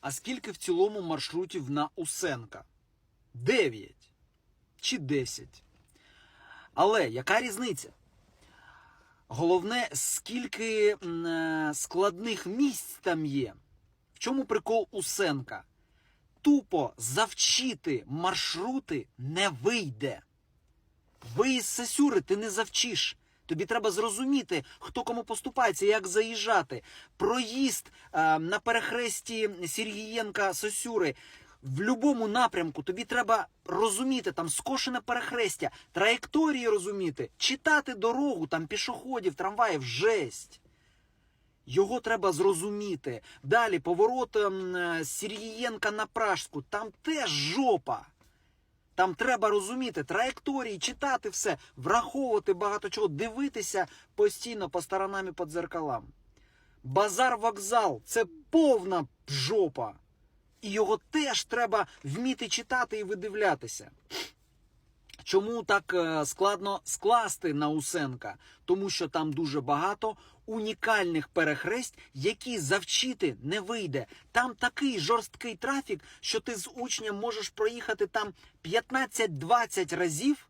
А скільки в цілому маршрутів на Усенка? 9 чи 10. Але яка різниця? Головне, скільки е, складних місць там є. В чому прикол Усенка? Тупо завчити маршрути не вийде. Виїзд з Сасюри ти не завчиш. Тобі треба зрозуміти, хто кому поступається, як заїжджати. Проїзд е, на перехресті Сергієнка Сосюри. В будь-якому напрямку тобі треба розуміти там скошене перехрестя, траєкторії розуміти, читати дорогу, там пішоходів, трамваїв, жесть. Його треба зрозуміти. Далі поворот ем, е, з Сергієнка на Пражську, там теж жопа. Там треба розуміти траєкторії, читати все, враховувати багато чого, дивитися постійно по сторонам і по дзеркалам. Базар вокзал це повна жопа. І його теж треба вміти читати і видивлятися. Чому так е, складно скласти на Усенка? Тому що там дуже багато унікальних перехресть, які завчити не вийде. Там такий жорсткий трафік, що ти з учнем можеш проїхати там 15-20 разів,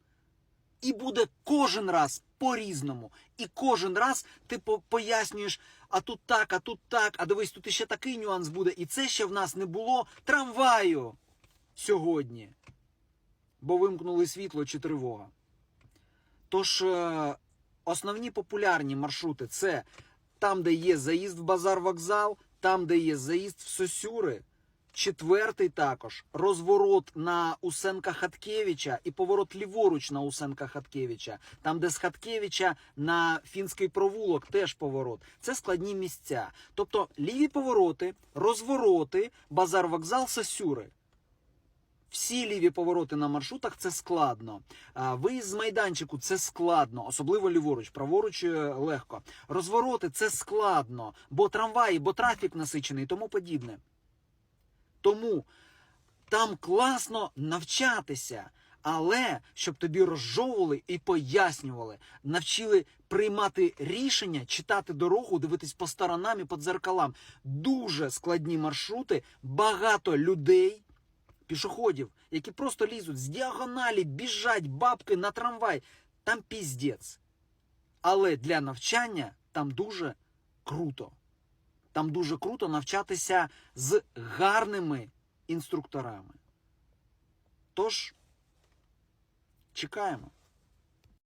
і буде кожен раз по-різному. І кожен раз ти пояснюєш, а тут так, а тут так, а дивись, тут іще такий нюанс буде. І це ще в нас не було трамваю сьогодні бо вимкнули світло чи тривога. Тож е, основні популярні маршрути це там, де є заїзд в базар вокзал, там, де є заїзд в Сосюри. Четвертий також розворот на Усенка Хаткевича і поворот ліворуч на Усенка Хаткевича. Там, де з Хаткевича на фінський провулок, теж поворот. Це складні місця. Тобто ліві повороти, розвороти, базар вокзал, Сосюри. Всі ліві повороти на маршрутах це складно. Виїзд з майданчику це складно, особливо ліворуч, праворуч е, легко. Розвороти це складно, бо трамваї, бо трафік насичений і тому подібне. Тому там класно навчатися, але щоб тобі розжовували і пояснювали, навчили приймати рішення, читати дорогу, дивитись по сторонам і по дзеркалам. Дуже складні маршрути, багато людей пішоходів, які просто лізуть з діагоналі, біжать бабки на трамвай. Там піздець. Але для навчання там дуже круто. Там дуже круто навчатися з гарними інструкторами. Тож, чекаємо.